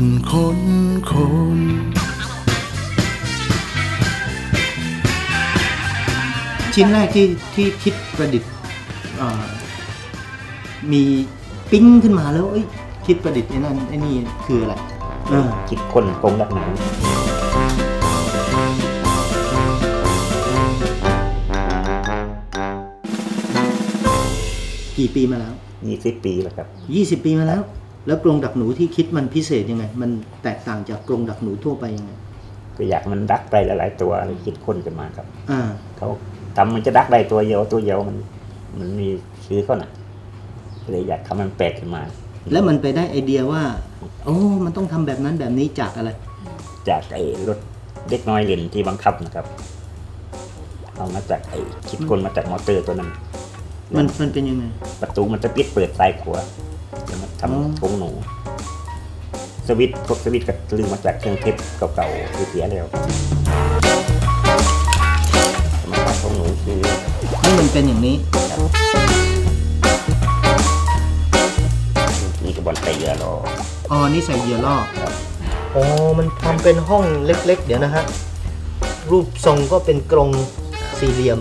คนคนคนชิ้นแรกที่ที่คิดประดิษฐ์เอ่อมีปิ้งขึ้นมาแล้วเอ้ยคิดประดิษฐ์ไอ้นั่นไอ้นี่คืออะไรเออคิดคนกรงดักหนังกี่ปีมาแล้วยี่สิบปีแล้วครับ 20 ปีมาแล้ว แล้วกรงดักหนูที่คิดมันพิเศษยังไง มันแตกต่างจากกรงดักหนูทั่วไปยังไงก็อยากมันดักไปหลายๆตัวเลยคิดคนขึ้นมาครับอ่าเขาทำมันจะดักได้ตัวเดียวตัวเดียวมัน มันมีซื้อเขาน่ะเลยอยากทำมันแปลกขึ้นมา แล้วมันไปได้ไอเดียว่า โอ้มันต้องทำแบบนั้นแบบนี้จากอะไร จากไอ้รถเด็กน้อยเล่นที่บังคับนะครับเอามาจากไอ้คิดคนมาจากมอเตอร์ตัวนั้น มันมันเป็นยังไง ประตูมันจะปิดเปิดซ้ายขวาจะมาอ๋อ ทำกรงหนูสวิตช์พวกสวิตช์ก็ลืมมาจากเครื่องเทปเก่าๆที่เสียแล้วจะมาทำกรงหนูคือนี่มันเป็นอย่างนี้นี่กระบอนไตเรือรออ๋อนี่ใส่เหยื่อล่อครับอ๋อมันทำเป็นห้องเล็ก ๆ เดี๋ยวนะฮะรูปทรงก็เป็นกรงสี่เหลี่ยม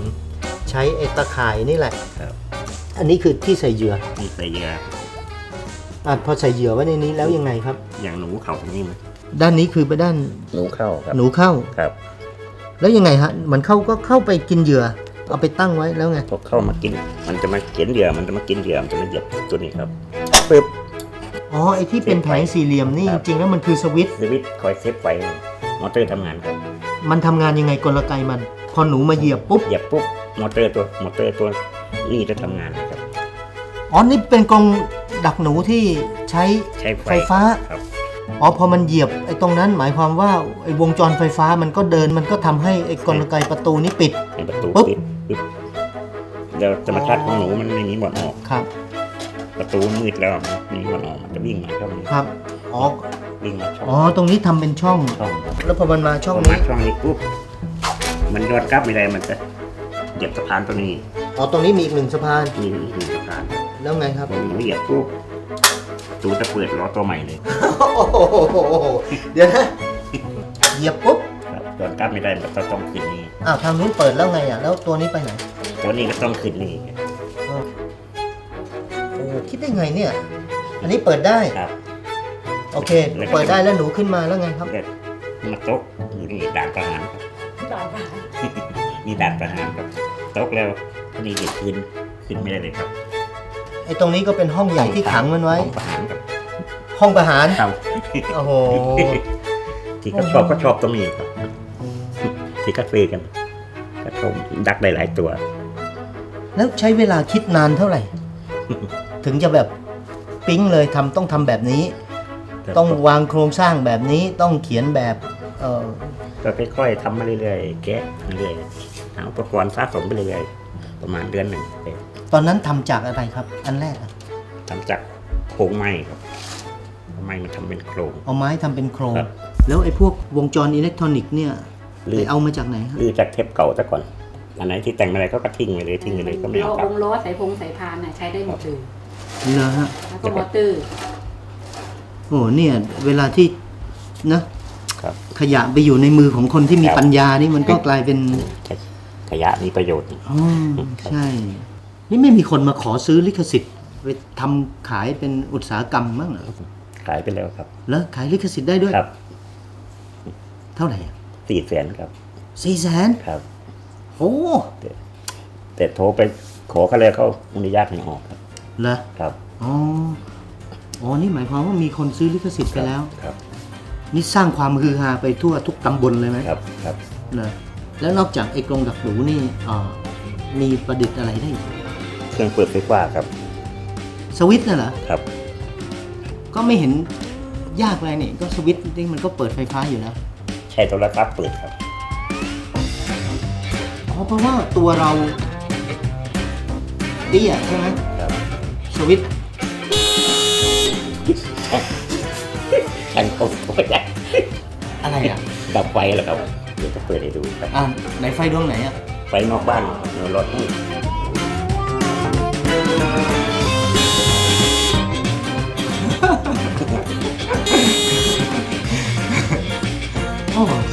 ใช้ไอ้ตะข่ายนี่แหละครับอันนี้คือที่ใส่เหยื่อนี่ไตเรือ อะพอใส่เหยื่อไว้ในนี้แล้วยังไงครับ อย่างหนูเข่าตรงนี้มันด้านนี้คือไปด้านหนูเข้าครับหนูเข้า ครับแล้วยังไงฮะมันเข้าก็เข้าไปกินเหยื่อ เอาไปตั้งไว้แล้วไงพอเข้ามากิน มันจะมาเขียนเหยื่อมันจะมากินเหยื่อมันจะมาเหยียบตัวนี้ครับปึ๊บอ๋อไอ้ที่เป็นแผงสี่เหลี่ยมนี่คจรับริงๆแล้วมันคือสวิตช์สวิตช์คอยเซฟไว้มอเตอร์ทำงานครับมันทำงานยังไงกลไกมัน พอหนูมาเหยียบปุ๊บเหยียบปุ๊บมอเตอร์ตัวมอเตอร์ตัวนี่จะทำงานนะครับอ๋อนี่เป็นกรง ดักหนูที่ใช้ใช้ไฟไฟฟ้าครับอ๋อพอมันเหยียบไอ้ตรงนั้นหมายความว่าไอ้วงจรไฟฟ้ามันก็เดินมันก็ทำให้ไอ้กลไกประตูนี้ปิดให้ประตูปุ๊บปิดปึ๊บเดี๋ยวจะมาคัดของหนูมันไม่มีบ่อนออกครับ ประตูมืดแล้วมันมีบ่อนออกมันจะวิ่งมาช่องนี้ครับอ๋อวิ่งมาช่องอ๋อตรงนี้ทำเป็นช่องช่องครับแล้วพอมันมาช่องพอนี้มาช่องนี้ปุ๊บมันยอดกลับไม่ได้มันจะเหยียบสะพานตัวนี้อ๋อตรงนี้มีอีกหนึ่งสะพานมีอีกหนึ่งสะพาน แล้วไงครับพอหนูเหยียบปุ๊บประตูจะเปิดล้อตัวใหม่เลย โอ้โหเดี๋ยวนะเหยียบปุ๊บครับย้อนกลับไม่ได้มันก็ต้องขึ้นนี่อ้าวทางนู้นเปิดแล้วไงอะ แล้วตัวนี้ไปไหน ตัวนี้ก็ต้องขึ้นนี่โอ้คิดได้ไงเนี่ย อันนี้เปิดได้ครับโอเค เปิดได้แล้วหนูขึ้นมาแล้วไงครับเด็ดมาโต๊ะอยู่นี่ด่านประหารครับมีด่านประหารครับโต๊ะแล้วทีนี้เด็กขึ้นขึ้นไม่ได้เลยครับไอ้ตรงนี้ก็เป็นห้องใหญ่ที่ขังมันไว้ ห้องประหารครับห้องประหาร ครับโอ้โห ที่เขาชอบก็ชอบตรงนี้ครับ ที่เขาซื้อกันก็ชมดักได้หลายตัว แล้วใช้เวลาคิดนานเท่าไหร่ ถึงจะแบบปิ๊งเลยทำต้องทำแบบนี้ ต้องวางโครงสร้างแบบนี้ต้องเขียนแบบเออก็ค่อยๆทำมาเรื่อยๆแกะเรื่อยๆหาอุปกรณ์สะสมไปเรื่อยๆประมาณเดือนหนึ่งเอง ตอนนั้นทำจากอะไรครับ อันแรกอะทำจากโครงไม้ครับไม้มันทำเป็นโครงเอาไม้ทำเป็นโครงครับแล้วไอ้พวกวงจรอิเล็กทรอนิกส์เนี่ยหรือไปเอามาจากไหนฮะหรือจากเทปเก่าซะก่อนอันไหนที่แต่งไม่ได้ก็กระทิ้งไปเลยทิ้งไปเลยก็ไม่เราเอากลัอบงค์ล้อสายพงสายพานน่ะใช้ได้หมดเลยเหรอฮะแล้วก็มอเตอร์โอ้เนี่ย เวลาที่นะครับขยะไปอยู่ในมือของคนที่มีครับปัญญานี่มันก็กลายเป็นขยะมีประโยชน์อ๋อใช่ นี่ไม่มีคนมาขอซื้อลิขสิทธิ์ไปทำขายเป็นอุตสาหกรรมมั้งเหรอขายไปแล้วครับ แล้วขายลิขสิทธิ์ได้ด้วยครับ เท่าไหร่สี่แสนครับสี่แสนครับโอ้แต่โทรไปขอเขาเลยเขาอนุญาตให้ออกครับเหรอครับอ๋ออ๋อนี่หมายความว่ามีคนซื้อลิขสิทธิ์ไปแล้วครับ นี่สร้างความฮือฮาไปทั่วทุกตำบลเลยไหมครับครับเหรอแล้วนอกจากไอ้กรงดักหนูนี่อ่ามีประดิษฐ์อะไรได้อีกเค รื่องเปิดไฟฟ้าครับ สวิตช์น่ะเหรอ ครับ ก็ไม่เห็นยากอะไรนี่ก็สวิตช์นี่มันก็เปิดไฟฟ้าอยู่แล้ว ใช้โทรศัพท์เปิดครับ อ๋อเพราะว่าตัวเราเตี้ยใช่ไหมครับสวิตช์ฉันคงไม่ได้อะไรอะดับไฟแล้วครับ เดี๋ยวจะเปิดให้ดูครับอ่าไหนไฟดวงไหนอะ ไฟนอกบ้านรถนี่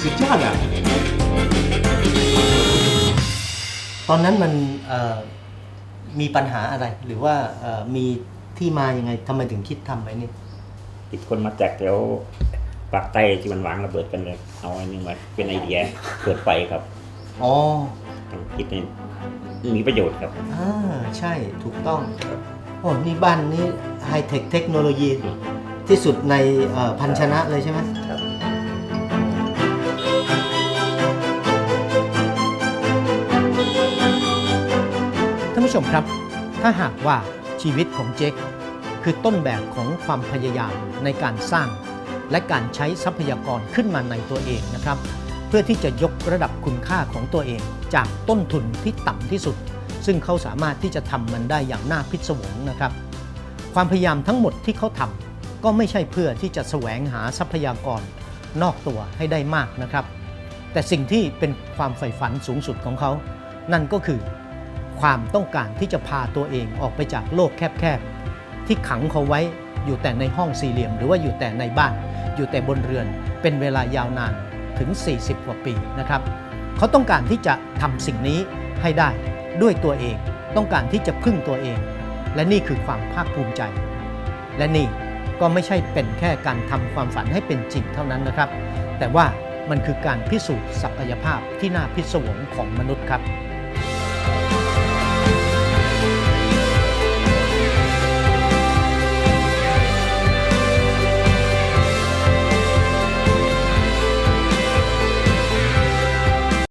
สุดยอดอะ ตอนนั้นมันเอ่อมีปัญหาอะไร หรือว่าเอ่อมีที่มายังไงทำไมถึงคิดทำไปนี่ ติดคนมาจากแถวปากใต้ที่มันวางระเบิดกันเลยเอาอันนี้มาเป็นไอเดียเกิดไฟครับอ๋อต้องคิดให้มีประโยชน์ครับ อ่าใช่ถูกต้อง โอ้นี่บ้านนี้ไฮเทคเทคโนโลยีที่สุดในเอ่อพันชนะเลยใช่ไหม ผู้ชมครับ ถ้าหากว่าชีวิตของเจคคือต้นแบบของความพยายามในการสร้าง และการใช้ทรัพยากรขึ้นมาในตัวเองนะครับ เพื่อที่จะยกระดับคุณค่าของตัวเอง จากต้นทุนที่ต่ำที่สุด ซึ่งเขาสามารถที่จะทำมันได้อย่างน่าพิศวงนะครับ ความพยายามทั้งหมดที่เขาทำก็ไม่ใช่เพื่อที่จะแสวงหาทรัพยากรนอกตัวให้ได้มากนะครับ แต่สิ่งที่เป็นความใฝ่ฝันสูงสุดของเขา นั่นก็คือ ความต้องการที่จะพาตัวเองออกไปจากโลกแคบๆ ที่ขังเขาไว้อยู่แต่ในห้องสี่เหลี่ยม หรือว่าอยู่แต่ในบ้าน อยู่แต่บนเรือนเป็นเวลายาวนานถึง 40 กว่าปีนะครับ เขาต้องการที่จะทำสิ่งนี้ให้ได้ด้วยตัวเอง ต้องการที่จะพึ่งตัวเอง และนี่คือความภาคภูมิใจ และนี่ก็ไม่ใช่เป็นแค่การทำความฝันให้เป็นจริงเท่านั้นนะครับ แต่ว่ามันคือการพิสูจน์ศักยภาพที่น่าพิศวงของมนุษย์ครับ